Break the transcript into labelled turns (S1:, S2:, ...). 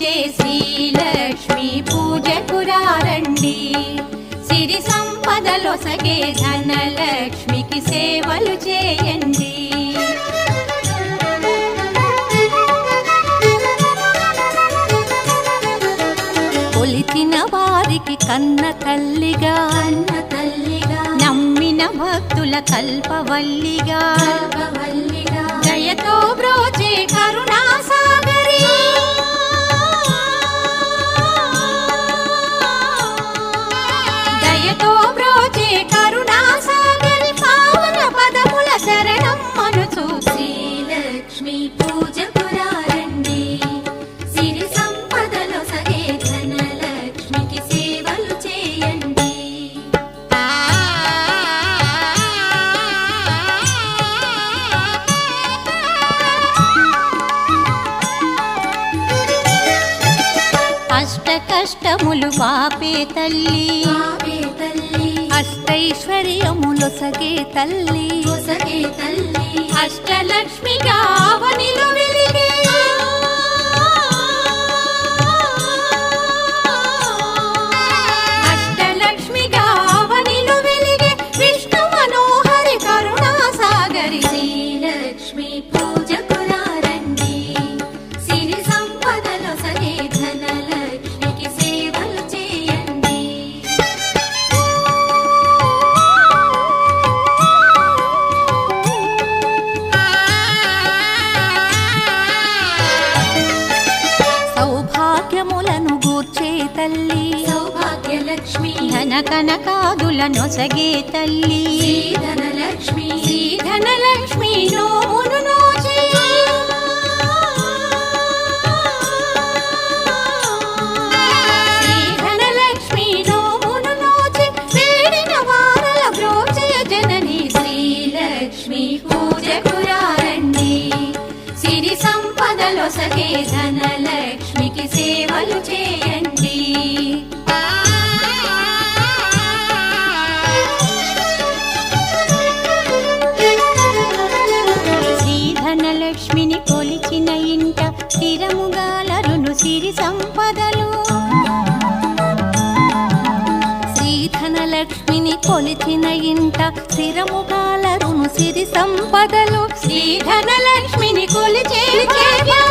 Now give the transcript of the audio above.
S1: వచ్చే శ్రీలక్ష్మి పూజకురారండి సిరి సంపదలొసగే ధనలక్ష్మికి సేవలు చేయండి. కొలిచిన వారికి కన్న తల్లిగా
S2: అన్న తల్లిగా
S1: నమ్మిన భక్తుల కల్పవల్లిగా
S2: కల్పవల్లిగా
S1: కష్టములు వాపే తల్లి. అష్టైశ్వర్యములు సగే తల్లి. అష్టలక్ష్మిగా అవనిలో తల్లి.
S2: సౌభాగ్యలక్ష్మి.
S1: ధన కనకాదుల నొసగే తల్లి.
S2: శ్రీధనలక్ష్మి.
S1: ధనలక్ష్మి నోమును నోచే. శ్రీధనలక్ష్మి నోమును నోచే. వేడిన కొలిచిన ఇంట స్థిరముగాలరును సిరి సంపదలు శ్రీధనలక్ష్మిని కొలిచే